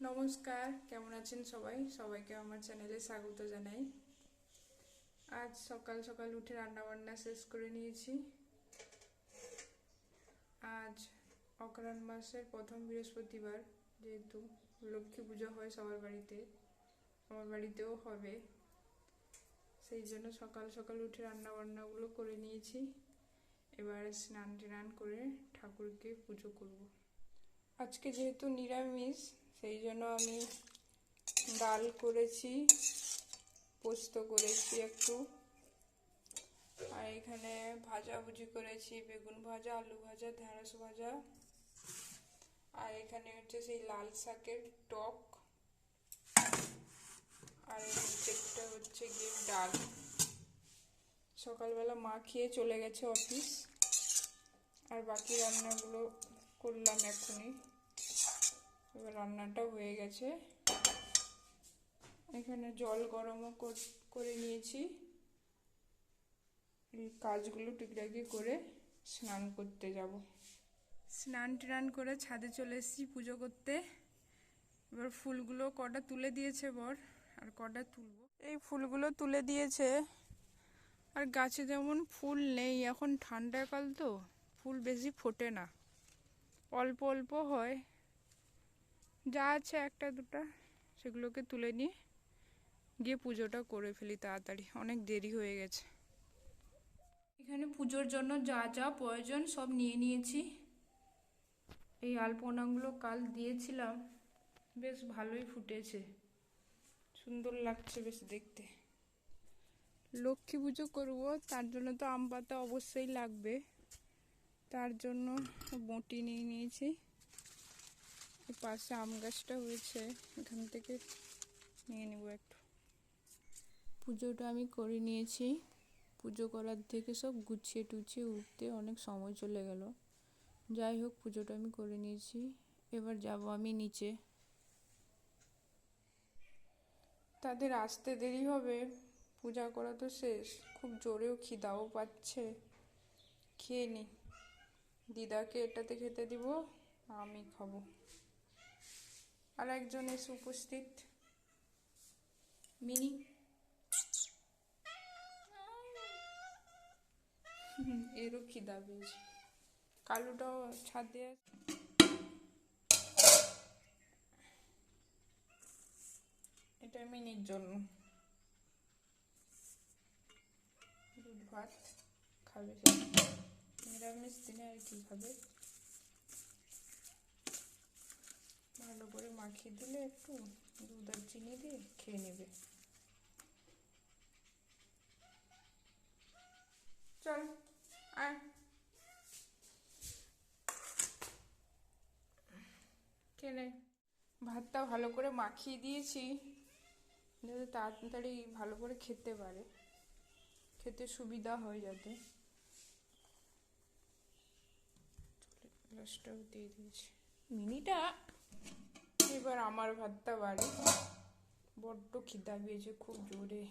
নমস্কার, কেমন আছেন সবাই? সবাইকে আমার চ্যানেলে স্বাগত জানাই। আজ সকাল সকাল উঠে রান্না বান্না শেষ করে নিয়েছি। আজ অগ্রহণ মাসের প্রথম বৃহস্পতিবার, যেহেতু লক্ষ্মী পুজো হয় সবার বাড়িতে, আমার বাড়িতেও হবে। সেই জন্য সকাল সকাল উঠে রান্না বান্নাগুলো করে নিয়েছি। এবার স্নান টান করে ঠাকুরকে পুজো করব। আজকে যেহেতু নিরামিষ, সেই জন্য আমি ডাল করেছি, পোস্ত করেছি একটু। আর এখানে ভাজাভুজি করেছি, বেগুন ভাজা, আলু ভাজা, ঢেঁড়স ভাজা। আর এখানে হচ্ছে সেই লাল শাকের টক। আর নিচেরটা হচ্ছে গিয়ে ডাল। সকালবেলা মা খেয়ে চলে গেছে অফিস। আর বাকি রান্নাগুলো করলাম এখনই এবার রান্নাটা হয়ে গেছে। এখানে জল গরমও করে নিয়েছি। এই কাজগুলো টুকটাকি করে স্নান করতে যাব। স্নান টান করে ছাদে চলে এসেছি পুজো করতে। এবার ফুলগুলো কটা তুলে দিয়েছে বর আর কটা তুলবো? এই ফুলগুলো তুলে দিয়েছে। আর গাছে যেমন ফুল নেই এখন ঠান্ডাকাল তো ফুল বেশি ফোটে না। অল্প অল্প হয়। যা আছে একটা দুটা, সেগুলোকে তুলে নিয়ে গিয়ে পুজোটা করে ফেলি তাড়াতাড়ি। অনেক দেরি হয়ে গেছে। এখানে পুজোর জন্য যা যা প্রয়োজন সব নিয়ে নিয়েছি। এই আলপনাগুলো কাল দিয়েছিলাম। বেশ ভালোই ফুটেছে। সুন্দর লাগছে বেশ দেখতে। লক্ষ্মী পুজো করব, তার জন্য তো আম পাতা অবশ্যই লাগবে। তার জন্য বটি নিয়ে নিয়েছি। পাশে আম গাছটা হয়েছে এখান থেকে নিয়ে নেব একটু। পুজোটা আমি করে নিয়েছি। পুজো করার থেকে সব গুছিয়ে টুছিয়ে উঠতে অনেক সময় চলে গেল। যাই হোক পুজোটা আমি করে নিয়েছি। এবার যাব আমি নিচে। তাদের আসতে দেরি হবে। পূজা করা তো শেষ। খুব জোরেও খিদাও পাচ্ছে। খেয়ে নি। দিদাকে এটাতে খেতে দিব, আমি খাব। আর একজন এসে উপস্থিত। মিনি। এরও খিদা পেয়েছে। কালুটাও ছাদে এটা মিনির জন্য। দুধ ভাত খাবে নিরামিষ দিনে আর কি খাবে? ভালো করে মাখিয়ে দিলে একটু দুধ আর চিনি দিয়ে খেয়ে নেবে। চল, আয়। কেনে ভাতটা ভালো করে মাখিয়ে দিয়েছি, যাতে তাড়াতাড়ি ভালো করে খেতে পারে। খেতে সুবিধা হয় যাতে। গ্লাসটাও দিয়ে দিয়েছি। মিনিটা, এবার আমার ভাতটা বাড়ি। বড্ড খিদা পেয়েছে খুব জোরে।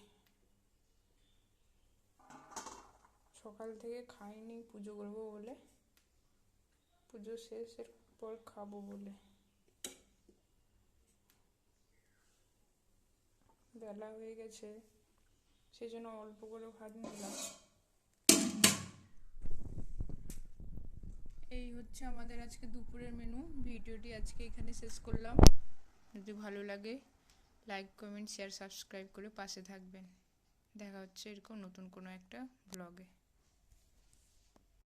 সকাল থেকে খাইনি, পুজো করব বলে। পুজো শেষের পর খাব বলে। বেলা হয়ে গেছে সেই জন্য অল্প করে ভাত নিলাম এই হচ্ছে আমাদের আজকে দুপুরের মেনু ভিডিওটি আজকে এখানে শেষ করলাম। যদি ভালো লাগে লাইক কমেন্ট শেয়ার সাবস্ক্রাইব করে পাশে থাকবেন। দেখা হচ্ছে এরকম নতুন কোনো একটা ব্লগে